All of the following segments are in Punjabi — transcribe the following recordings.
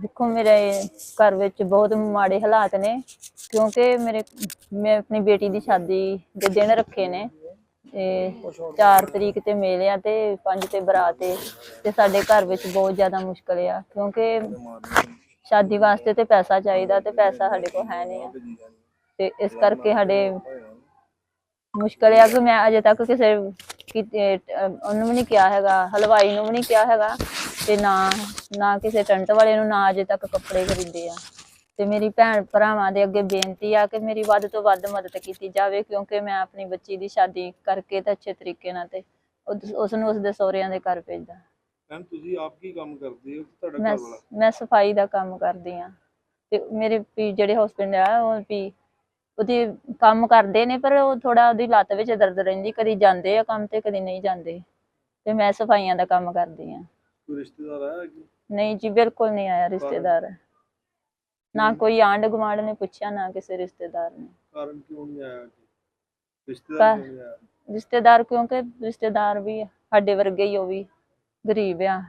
ਦੇਖੋ ਮੇਰੇ ਘਰ ਵਿੱਚ ਬਹੁਤ ਮਾੜੇ ਹਾਲਾਤ ਨੇ, ਕਿਉਂਕਿ ਮੇਰੇ, ਮੈਂ ਆਪਣੀ ਬੇਟੀ ਦੀ ਸ਼ਾਦੀ ਦੇ ਦਿਨ ਰੱਖੇ ਨੇ ਤੇ 4 ਤਰੀਕ ਤੇ ਮੇਲੇ ਆ ਤੇ 5 ਤੇ ਬਰਾਤ ਏ ਤੇ ਸਾਡੇ ਘਰ ਵਿੱਚ ਬਹੁਤ ਜ਼ਿਆਦਾ ਮੁਸ਼ਕਲ ਆ, ਕਿਉਂਕਿ ਸ਼ਾਦੀ ਵਾਸਤੇ ਤੇ ਪੈਸਾ ਚਾਹੀਦਾ ਤੇ ਪੈਸਾ ਸਾਡੇ ਕੋਲ ਹੈ ਨਹੀਂ ਆ। ਤੇ ਇਸ ਕਰਕੇ ਸਾਡੇ ਮੁਸ਼ਕਲ ਆ ਕਿ ਮੈਂ ਅਜੇ ਤੱਕ ਕਿਸੇ ਉਹਨੂੰ ਵੀ ਨਹੀਂ ਕਿਹਾ ਹੈਗਾ, ਹਲਵਾਈ ਨੂੰ ਵੀ ਨਹੀਂ ਕਿਹਾ ਹੈਗਾ। ਤੇ ਨਾ ਨਾ ਕਿਸੇ ਟੈਂਟ ਵਾਲੇ ਨੂੰ ਨਾ ਅਜੇ ਤੱਕ ਕੱਪੜੇ ਖਰੀਦੇ ਆ। ਤੇ ਮੇਰੀ ਭੈਣ ਭਰਾਵਾਂ ਦੇ ਅੱਗੇ ਬੇਨਤੀ ਆ ਕਿ ਮੇਰੀ ਵੱਧ ਤੋਂ ਵੱਧ ਮਦਦ ਕੀਤੀ ਜਾਵੇ ਕਿਉਂਕਿ ਮੈਂ ਆਪਣੀ ਬੱਚੀ ਦੀ ਸ਼ਾਦੀ ਕਰਕੇ ਤਾਂ ਅੱਛੇ ਤਰੀਕੇ ਨਾਲ ਤੇ ਉਸ ਨੂੰ ਉਸਦੇ ਸਹੁਰਿਆਂ ਦੇ ਘਰ ਭੇਜਦਾ ਮੈਮ ਤੁਸੀਂ ਆਪ ਕੀ ਕੰਮ ਕਰਦੇ ਹੋ? ਤੁਹਾਡਾ ਘਰ ਵਾਲਾ? ਮੈਂ ਸਫ਼ਾਈ ਦਾ ਕੰਮ ਕਰਦੀ ਆ। ਤੇ ਮੇਰੇ ਵੀ ਜਿਹੜੇ ਹਸਬੰਡ ਆ ਉਹ ਵੀ ਉਹਦੀ ਕੰਮ ਕਰਦੇ ਨੇ ਪਰ ਉਹ ਥੋੜਾ ਉਹਦੀ ਲੱਤ ਵਿੱਚ ਦਰਦ ਰਹਿੰਦੀ ਕਦੀ ਜਾਂਦੇ ਆ ਕੰਮ ਤੇ ਕਦੀ ਨਹੀਂ ਜਾਂਦੇ। ਤੇ ਮੈਂ ਸਫਾਈਆਂ ਦਾ ਕੰਮ ਕਰਦੀ ਆ। ਕੋਈ ਰਿਸ਼ਤੇਦਾਰ ਆਇਆ ਕਿ ਨਹੀਂ ਜੀ ਬਿਲਕੁਲ ਨਹੀਂ ਆਇਆ ਰਿਸ਼ਤੇਦਾਰ ਨਾ ਕੋਈ ਆਂਢ ਗੁਆਂਢ ਨੇ ਪੁੱਛਿਆ ਨਾ ਕਿਸੇ ਰਿਸ਼ਤੇਦਾਰ ਨੇ। ਕਾਰਨ ਕਿਉਂ ਨਹੀਂ ਆਇਆ ਜੀ ਰਿਸ਼ਤੇਦਾਰ ਕਾ- ਕਿਉਂ ਨਹੀਂ ਆਇਆ? ਰਿਸ਼ਤੇਦਾਰ ਕਿਉਂਕਿ ਰਿਸ਼ਤੇਦਾਰ ਵੀ ਸਾਡੇ ਵਰਗੇ ਹੀ ਉਹ ਵੀ ਗਰੀਬ ਆ।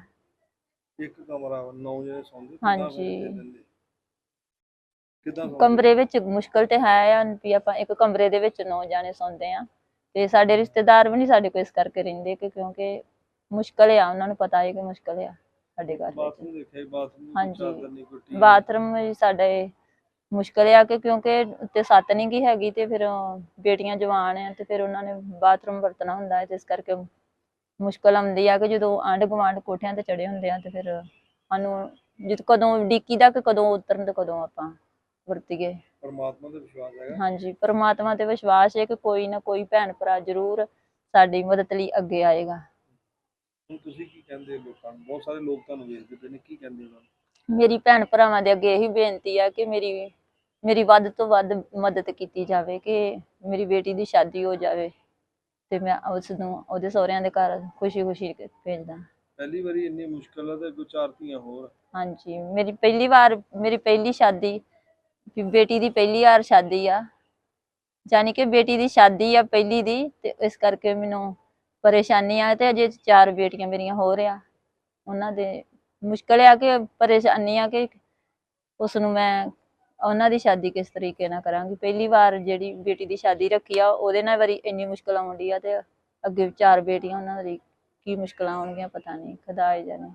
ਇੱਕ ਕਮਰਾ ਵਾ, ਨੌ ਜਣੇ ਸੌਂਦੇ ਹਾਂਜੀ। ਕਿਦਾਂ ਕਮਰੇ ਵਿੱਚ ਮੁਸ਼ਕਲ ਤੇ ਹੈ ਆ ਵੀ ਆਪਾਂ ਇੱਕ ਕਮਰੇ ਦੇ ਵਿੱਚ ਨੌ ਜਾਣੇ ਸੌਂਦੇ ਆ। ਤੇ ਸਾਡੇ ਰਿਸ਼ਤੇਦਾਰ ਵੀ ਨਹੀਂ ਸਾਡੇ ਕੋਲ ਇਸ ਕਰਕੇ ਰਹਿੰਦੇ ਕਿ ਕਿਉਂਕਿ ਮੁਸ਼ਕਲ ਆ ਉਹਨਾਂ ਨੂੰ ਪਤਾ ਹੈ ਕਿ ਮੁਸ਼ਕਲ ਆ ਸਾਡੇ ਘਰ ਵਿੱਚ। ਬਾਥਰੂਮ ਦੇਖਿਆ ਬਾਥਰੂਮ ਹਾਂਜੀ। ਚਾਦਰ ਨਹੀਂ ਬਾਥਰੂਮ ਵੀ ਸਾਡੇ ਮੁਸ਼ਕਲ ਆ ਕਿ ਕਿਉਂਕਿ ਉੱਤੇ ਸੱਤ ਨਹੀਂ ਗੀ ਹੈਗੀ ਤੇ ਫਿਰ ਬੇਟੀਆਂ ਜਵਾਨ ਆ ਤੇ ਫਿਰ ਉਹਨਾਂ ਨੇ ਬਾਥਰੂਮ ਵਰਤਣਾ ਹੁੰਦਾ ਹੈ ਤੇ ਇਸ ਕਰਕੇ ਮੁਸ਼ਕਲ ਆਉਂਦੀ ਆ ਕਿ ਜਦੋਂ ਆਂਢ ਗੁਆਂਢ ਕੋਠਿਆਂ ਤੇ ਚੜੇ ਹੁੰਦੇ ਆ ਤੇ ਫਿਰ ਸਾਨੂੰ ਜਦ ਕਦੋਂ ਡਿੱਕੀ ਦਾ ਕਿ ਕਦੋਂ ਉਤਰਨ ਤੇ ਕਦੋਂ ਆਪਾਂ ਵਰਤੀਏ। ਪਰਮਾਤਮਾ ਤੇ ਵਿਸ਼ਵਾਸ ਹੈਗਾ। ਹਾਂਜੀ ਪਰਮਾਤਮਾ ਤੇ ਵਿਸ਼ਵਾਸ ਹੈ ਕਿ ਕੋਈ ਨਾ ਕੋਈ ਭੈਣ ਭਰਾ ਜ਼ਰੂਰ ਸਾਡੀ ਮਦਦ ਲਈ ਅੱਗੇ ਆਏਗਾ। ਹੁਣ ਤੁਸੀਂ ਕੀ ਕਹਿੰਦੇ ਹੋ ਲੋਕਾਂ ਨੂੰ? ਬਹੁਤ ਸਾਰੇ ਲੋਕ ਤੁਹਾਨੂੰ ਵੇਖਦੇ ਪਏ ਨੇ ਕੀ ਕਹਿੰਦੇ ਉਹਨਾਂ ਨੂੰ ਮੇਰੀ ਭੈਣ ਭਰਾਵਾਂ ਦੇ ਅੱਗੇ ਇਹੀ ਬੇਨਤੀ ਆ ਕਿ ਮੇਰੀ ਮੇਰੀ ਵੱਧ ਤੋਂ ਵੱਧ ਮਦਦ ਕੀਤੀ ਜਾਵੇ ਕਿ ਮੇਰੀ ਬੇਟੀ ਦੀ ਸ਼ਾਦੀ ਹੋ ਜਾਵੇ ਤੇ ਮੈਂ ਉਸ ਨੂੰ ਉਹਦੇ ਸਹੁਰਿਆਂ ਦੇ ਘਰ ਖੁਸ਼ੀ-ਖੁਸ਼ੀ ਭੇਜਦਾ। ਪਹਿਲੀ ਵਾਰੀ ਇੰਨੀ ਮੁਸ਼ਕਲ ਆ ਤੇ ਕੋਈ ਚਾਰ ਧੀਆਂ ਹੋਰ। ਹਾਂਜੀ ਮੇਰੀ ਪਹਿਲੀ ਵਾਰ ਮੇਰੀ ਪਹਿਲੀ ਸ਼ਾਦੀ ਵੀ ਬੇਟੀ ਦੀ ਪਹਿਲੀ ਵਾਰ ਸ਼ਾਦੀ ਆ। ਯਾਨੀ ਕਿ ਬੇਟੀ ਦੀ ਸ਼ਾਦੀ ਆ ਪਹਿਲੀ ਦੀ ਤੇ ਇਸ ਕਰਕੇ ਮੈਨੂੰ ਪਰੇਸ਼ਾਨੀ ਆ ਤੇ ਅਜੇ ਚਾਰ ਬੇਟੀਆਂ ਮੇਰੀਆਂ ਹੋਰ ਆ ਉਹਨਾਂ ਦੇ ਮੁਸ਼ਕਲ ਆ ਕਿ ਪਰੇਸ਼ਾਨੀ ਆ ਕਿ ਉਸ ਨੂੰ ਮੈਂ ਉਹਨਾਂ ਦੀ ਸ਼ਾਦੀ ਕਿਸ ਤਰੀਕੇ ਨਾਲ ਕਰਾਂਗੀ। ਪਹਿਲੀ ਵਾਰ ਜਿਹੜੀ ਬੇਟੀ ਦੀ ਸ਼ਾਦੀ ਰੱਖੀ ਆ, ਉਹਦੇ ਨਾਲ ਵਾਰੀ ਇੰਨੀ ਮੁਸ਼ਕਲ ਆਉਂਦੀ ਆ ਤੇ ਅੱਗੇ ਚਾਰ ਬੇਟੀਆਂ ਉਹਨਾਂ ਦੀ ਕੀ ਮੁਸ਼ਕਲਾਂ ਆਉਣਗੀਆਂ ਪਤਾ ਨਹੀਂ ਖੁਦਾ ਹੀ ਜਾਣੇ।